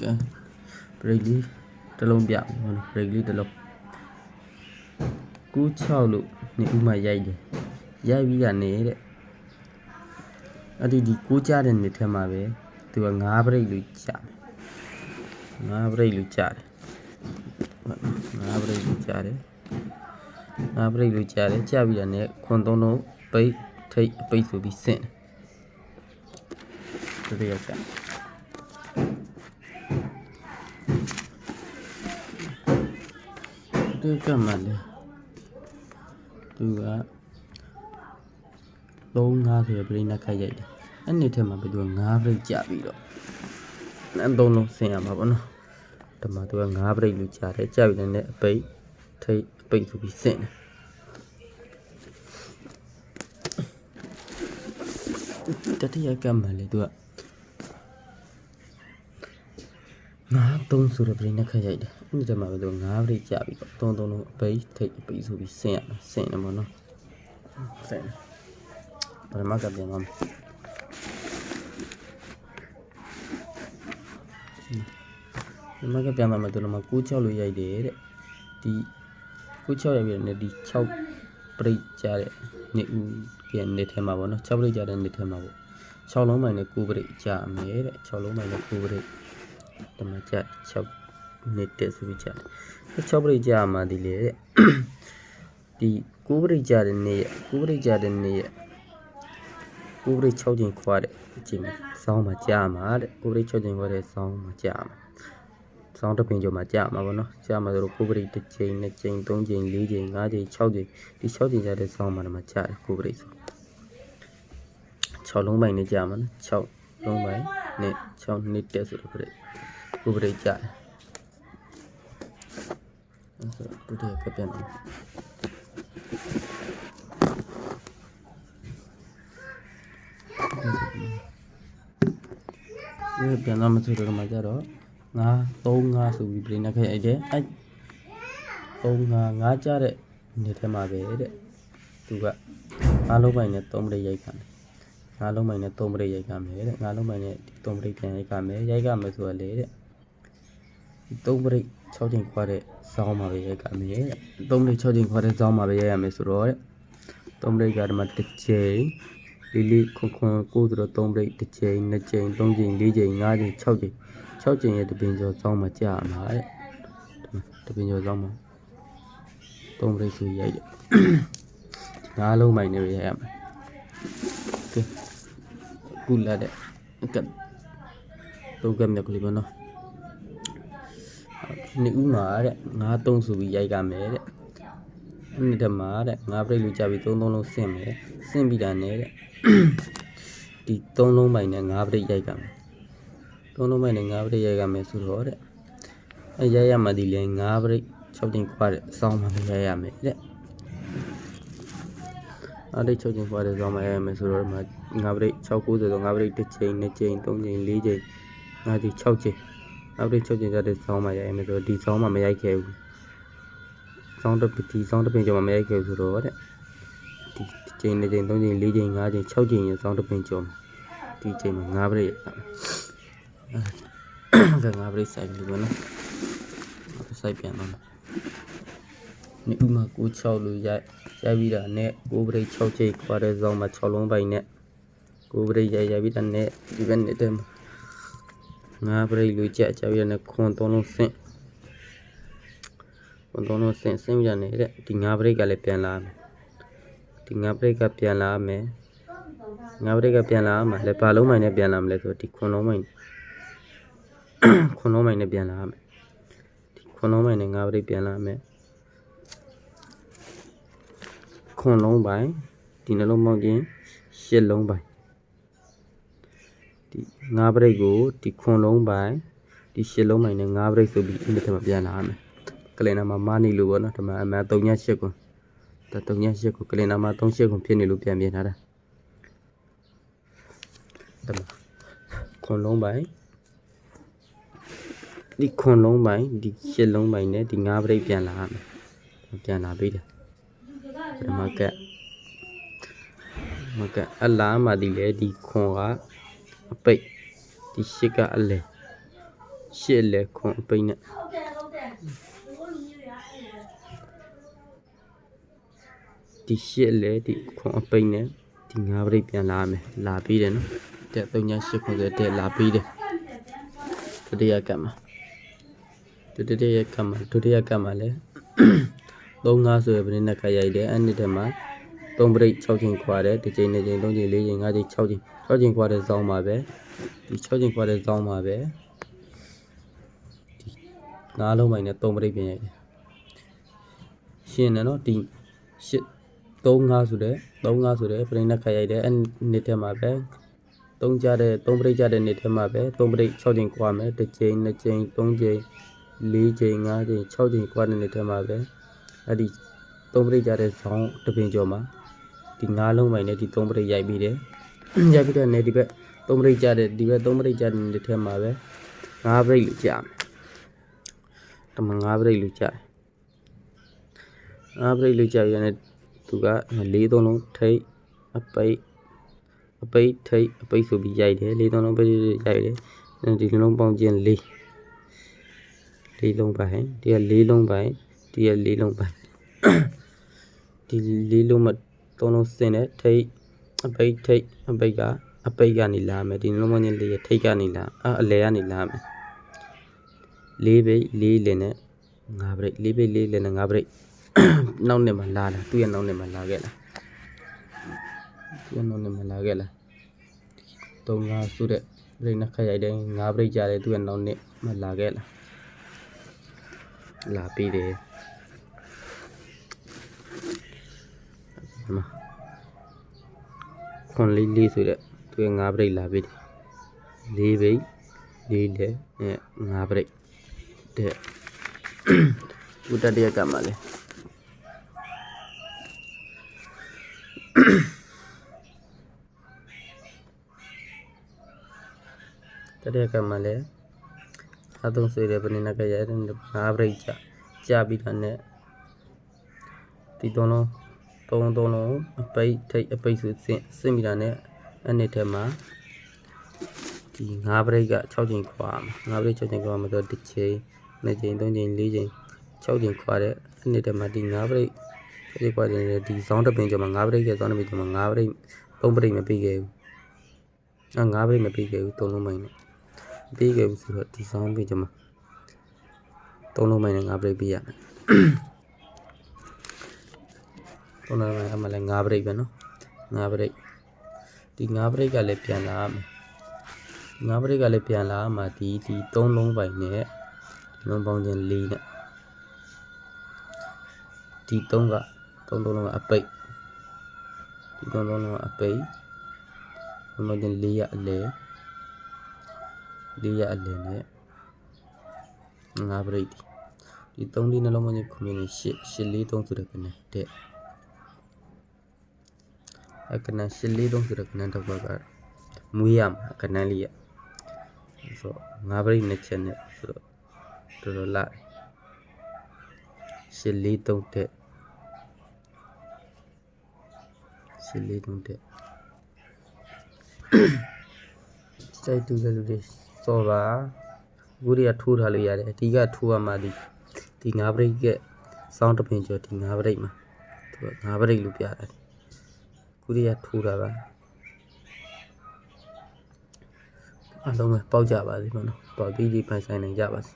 ကဲ break လေးတစ်လုံးပြမယ်နော် break လေးတစ်လုံးကူး6လို့နေဥမာရိုက်တယ်ရိုက်ပြီးတာနေတဲ့အဲ့ဒီဒီကူးကြတဲ့နေထဲမှာပဲသူက9 break လို့ကြာမယ်9 break လို့ကြာတယ် 9 break လို့ကြာတယ်9 break လို့ကြာတယ်ကြာပြီးတာနဲ့ခွန်သုံးလုံးပိတ်ထိတ်အပိတ်ဆိုပြီးစင့်တယ်တတိယကဒီကမှလည်းသူက3 5ဆိုရပြိနှက်ခတ်ရိုက်တယ်အဲ့ဒီထက်မှာဘယ်သူက9ပြိကြာပြီးတော့အဲ့သုံးလုံးဆင်ရမှာပေါ့နော် ဒီမှာသူက9ပြိလူကြာတယ်ကြာပြီးလည်းအပိတ်ထိတ်အပိတ်ဆိုပြီးဆင်တယ်တတိယကမှလည်းသူကငါးသုံးဆိုရပြိနှက်ခတ်ရိုက်တယ်အဲ့ဒီထက်မှာဘယ်သူ9ပြိကြာပြီးတော့သုံးသုံးလုံးအပိတ်ထိတ်အပိတ်ဆိုပြီးဆင်ရမှာဆင်တယ်ပေါ့နော်ဆင်တယ်ပထမကပြန်ပါမယ်ဒီ မှာကပြန်มาမယ်တို့လည်းမ96လို့ရိုက်တယ်တဲ့ဒီ96ရိုက်ပြီးတော့ဒီ6ပရိတ်ကြတဲ့နေဦးရဲ့နေထဲမှာပေါ့နော်6ပရိတ်ကြတဲ့နေထဲမှာပေါ့6လုံးမိုင်နဲ့9ပရိတ်ကြမယ်တဲ့6လုံးမိုင်နဲ့9ပရိတ်ဒီမှာကြ6နေတက်ဆိုပြီးကြတယ်6ပရိတ်ကြမှာဒီလေတဲ့ဒီ9ပရိတ်ကြတဲ့နေရဲ့9ပရိတ်ကြတဲ့နေရဲ့9ပရိတ်6ချိန်ခွာတဲ့အချိန်မှာစောင်းမှာကြာမှာတဲ့9ပရိတ်6ချိန်ခွာတဲ့စောင်းမှာကြာမှာ စောင်းတစ်ပင်ကျော်မှာကြာမှာပေါ့နော်ကြာမှာဆိုတော့ကိုပရိတစ်ချိန်နှစ်ချိန်သုံးချိန်လေးချိန်ငါးချိန်၆ချိန်ဒီ၆ချိန်ကြာတဲ့စောင်းမှာတော့မှာကြာတယ်ကိုပရိဆို6လုံးပိုင်းနဲ့ကြာမှာနော်6လုံးပိုင်းနဲ့6နှစ်တက်ဆိုတော့ပရိကိုပရိကြာတယ်အဲ့ဆိုဒုတိယကပြန်တယ်ဒီပြန်လာမှဆိုတော့မှကြတော့ ငါ3 5ဆိုပြီးပြင်နေခဲ့ရတယ်အဲ့3 5 5ကြတဲ့နေထဲမှာပဲတဲ့သူကငါလုံးပိုင်နဲ့3ပရိတ်ရိုက်ခံတယ်ငါလုံးပိုင်နဲ့3ပရိတ်ရိုက်ခံမယ်တဲ့ငါလုံးပိုင်နဲ့ဒီ3ပရိတ်ပြန်ရိုက်ခံမယ်ရိုက်ခံမယ်ဆိုရလေတဲ့ဒီ3ပရိတ်6ချိန်ခွာတဲ့စောင်းမှာပဲရိုက်ခံမယ်တဲ့3ပရိတ်6ချိန်ခွာတဲ့စောင်းမှာပဲရိုက်ရမယ်ဆိုတော့တဲ့3ပရိတ်ကဒီမှာတစ်ချိန်လေးလေးခွန်ခွန်ကိုဆိုတော့3ပရိတ်တစ်ချိန်နှစ်ချိန်3ချိန်4ချိန်5ချိန်6ချိန် 6ချိန်ရဲ့တပင်ကျော်စောင်းမှာကြာမှာတဲ့တပင်ကျော်စောင်းမှာ3ပရိတ်ဆိုရိုက်တယ်ငါးလုံးမိုင်နဲ့ရိုက်ရမယ်ကဲကုလာတဲ့အကတ်တော့ကမြက်ကလေးပါနော်နေဦးမှာတဲ့ငါးသုံးဆိုပြီးရိုက်ကမယ်တဲ့နေ့တည်းမှာတဲ့ငါးပရိတ်လူကြပြီး3 3လုံးဆင့်မယ်ဆင့်ပြီးတာနဲ့တဲ့ဒီ3လုံးမိုင်နဲ့ငါးပရိတ်ရိုက်ကမယ် သုံးလုံးမိုင်နဲ့9ပရိတ်ရိုက်ကမယ်ဆိုတော့တဲ့အဲရိုက်ရမှဒီလဲ9ပရိတ်6တင်ခွာတဲ့စောင်းမှပဲရိုက်ရမယ်တဲ့အဲ့ဒီ6တင်ခွာတဲ့စောင်းမှရိုက်ရမယ်ဆိုတော့ဒီမှာ9ပရိတ်690ဆို9ပရိတ်1ချိန်2ချိန်3ချိန်4ချိန်5ချိန်6ချိန်9ပရိတ်6ချိန်ကြတဲ့စောင်းမှရိုက်ရမယ်ဆိုတော့ဒီစောင်းမှမရိုက်ခဲ့ဘူးစောင်းတစ်ဒီစောင်းတစ်ပင်ကျော်မှမရိုက်ခဲ့ဘူးဆိုတော့တဲ့ဒီချိန်2ချိန်3ချိန်4ချိန်5ချိန်6ချိန်ရစောင်းတစ်ပင်ကျော်ဒီချိန်မှာ9ပရိတ်ရိုက်ရမယ် ကငါပရိဆိုင်လို့နော်စိုက်ပြန်တော့နေဥမာ96လို့ရိုက်ရိုက်ပြီးတာနဲ့9ပရိ6ချိတ်ခွာတဲ့ဇောင်းမှာ6လုံးပိုင်နဲ့9ပရိရိုက်ရိုက်ပြီးတာနဲ့ဒီဘက်နဲ့တဲ့ငါပရိလို့ကြက်ကြပြီးတာနဲ့ခွန်3လုံးဆင့်ခွန်3လုံးဆင့်ဆင့်ပြီးတာနဲ့တဲ့ဒီငါပရိကလည်းပြန်လာမယ်ဒီငါပရိကပြန်လာမယ်ငါပရိကပြန်လာမှာလဲဘာလုံးမိုင်နဲ့ပြန်လာမလဲဆိုတော့ဒီခွန်လုံးမိုင် ခွန်လုံးမိုင်နဲ့ပြန်လာမယ်ဒီခွန်လုံးမိုင်နဲ့ငါးပရိတ်ပြန်လာမယ်ခွန်လုံးပိုင်ဒီနှလုံးပေါင်းခြင်းရှစ်လုံးပိုင်ဒီငါးပရိတ်ကိုဒီခွန်လုံးပိုင်ဒီရှစ်လုံးပိုင်နဲ့ငါးပရိတ်ဆိုပြီးအဲ့ဒီထဲမှာပြန်လာမယ်ကလင်နာမှာမာနေလို့ပေါ့နော်ဒီမှာအမှန်3ည8ကွန်ဒါ3ည8ကွန်ကလင်နာမှာ3 8ကွန်ဖြစ်နေလို့ပြန်ပြင်ထားတာဒီမှာခွန်လုံးပိုင် ဒီခွန်လုံးပိုင်းဒီရှစ်လုံးပိုင်းနဲ့ဒီငါးပရိတ်ပြန်လာရမယ်ပြန်လာပြီတယ်ပထမကက်မကအလားမှဒီလေဒီခွန်ကအပိတ်ဒီရှစ်ကအလဲရှစ်လဲခွန်အပိတ်နဲ့ဒီရှစ်လဲဒီခွန်အပိတ်နဲ့ဒီငါးပရိတ်ပြန်လာရမယ်လာပြီးတယ်နော်တဲ့3ည8ခွန်ဆိုတဲ့လာပြီးတယ်ဒုတိယကက်မှာ ဒုတိယကမ္မဒုတိယကမ္မလည်း3 5ဆိုရပြိနဲ့ခက်ရိုက်တယ်အဲ့ဒီတည်းမှာ3ပရိတ်6ချိန်ခွာတယ်တစ်ချိန်နှစ်ချိန်3ချိန်4ချိန်5ချိန်6ချိန်6ချိန်ခွာတဲ့ဇောင်းပါပဲဒီ6ချိန်ခွာတဲ့ဇောင်းပါပဲဒီငါးလုံးပိုင်းနဲ့3ပရိတ်ပြင်ရိုက်တယ်ရှင်းတယ်နော်ဒီရှစ်3 5ဆိုတဲ့3 5ဆိုတဲ့ပြိနဲ့ခက်ရိုက်တယ်အဲ့ဒီတည်းမှာပဲ3ကြတဲ့3ပရိတ်ကြတဲ့နေ့ထဲမှာပဲ3ပရိတ်6ချိန်ခွာမယ်တစ်ချိန်နှစ်ချိန်3ချိန် 4ချိန်5ချိန်6ချိန်ခွာတဲ့နေ့ထဲမှာပဲအဲ့ဒီ3ပရိတ်ကြတဲ့ဇောင်းတစ်ပင်ကျော်မှာဒီ၅လုံးပိုင်းနဲ့ဒီ3ပရိတ်ရိုက်ပြီးတယ်ရိုက်ပြီးတော့နေဒီဘက်3ပရိတ်ကြတဲ့ဒီဘက်3ပရိတ်ကြတဲ့နေ့ထဲမှာပဲ5ပရိတ်လို့ကြာမယ်တမ5ပရိတ်လို့ကြာတယ်5ပရိတ်လို့ကြာရတဲ့သူက၄သုံးလုံးထိတ်အပိတ်အပိတ်ထိတ်အပိတ်ဆိုပြီးရိုက်တယ်လေးသုံးလုံးပိတ်ရိုက်တယ်ဒီလုံးပေါင်းခြင်းလေး လေးလုံးပိုင်းဒီကလေးလုံးပိုင်းဒီကလေးလုံးပိုင်းဒီလေးလုံးမသုံးလုံးစင်တယ်ထိတ်အပိတ်ထိတ်အပိတ်ကအပိတ်ကနေလာမယ်ဒီလုံးပေါင်းခြင်းလေးရထိတ်ကနေလာအလဲကနေလာမယ်လေးပိတ်လေးလင်နဲ့ငါးပိတ်လေးပိတ်လေးလင်နဲ့ငါးပိတ်နောက်နှစ်မှာလာတာသူ့ရဲ့နောက်နှစ်မှာလာခဲ့လားပြန်တော့နေမလာခဲ့လားတုံးငါစုတဲ့ဘရိတ်နှစ်ခက်ရိုက်တယ်ငါးဘရိတ်ကြတယ်သူကနောက်နေ့မလာခဲ့လား လာပြီးတယ်မခွန်လေးလေးဆိုတဲ့သူကငါးဘရိတ်လာပြီးတယ်လေးဘရိတ်လေးလေအဲငါးဘရိတ်တဲ့ဥတတရကမှလည်းတတဲ့ကမှလ ည်းအသုံးဆွေတဲ့ဘယ်နည်းကရတဲ့ငါးပရိတ်ကြကြပြီးတော့ ਨੇ ဒီသုံးလုံးသုံးသုံးလုံးအပိတ်ထိတ်အပိတ်ဆိုစင်စင်ပြီးတာ ਨੇ အဲ့နှစ်ထဲမှာဒီငါးပရိတ်က6ချိန်ခွာမှာငါးပရိတ်6ချိန်ခွာမှာဆိုတစ်ချိန်နှစ်ချိန်သုံးချိန်လေးချိန်6ချိန်ခွာတဲ့အဲ့နှစ်ထဲမှာဒီငါးပရိတ်ဒီခွာတဲ့ဒီဇောင်းတစ်ပင်ကျော်မှာငါးပရိတ်ကဇောင်းတစ်ပင်ကျော်မှာငါးပရိတ်သုံးပရိတ်မပြီးခဲ့ဘူးအငါးပရိတ်မပြီးခဲ့ဘူးသုံးလုံးမိုင်းနဲ့ ပြီးခဲ့ပြီဆိုတော့ဒီဆောင်ပြီးကြမှာသုံးလုံးမိုင်းနဲ့ငါးပရိတ်ပြီးရမယ်သုံးလုံးမိုင်းအမှလည်းငါးပရိတ်ပဲနော်ငါးပရိတ်ဒီငါးပရိတ်ကလည်းပြန်လာမယ်ငါးပရိတ်ကလည်းပြန်လာမှဒီဒီသုံးလုံးပိုင်နဲ့ဒီလုံးပေါင်းခြင်း၄နဲ့ဒီသုံးကသုံးသုံးလုံးကအပိတ်ဒီသုံးသုံးလုံးကအပိတ်လုံးပေါင်းခြင်း၄ရအလဲ လေးရအလင်းနဲ့ငါးပရိတ်ဒီဒီသုံးဒီနှလုံးမကြီးခုမြင်နေရှစ်ရှစ်လေးသုံးဆိုတဲ့ကနဲ့တဲ့အကနရှစ်လေးသုံးဆိုတဲ့ကနဲ့တော့ကမွေးရမှာကနန်းလေးရဆိုငါးပရိတ်နှစ်ချက်နဲ့ဆိုတော့တော်တော်လာရှစ်လေးသုံးတဲ့ရှစ်လေးသုံးတဲ့စိတ်တူတဲ့လူတွေ စောပါအခုတွေကထိုးထားလို့ရတယ်အဓိကထိုးရမှာဒီဒီငါးပရိတ်ကစောင်းတပင်ကျော်ဒီငါးပရိတ်မှာသူကငါးပရိတ်လို့ပြတာအခုတွေကထိုးတာပါအလုံးပဲပေါက်ကြပါစေမနော်ပေါက်ပြီးဒီပိုင်ဆိုင်နိုင်ကြပါစေ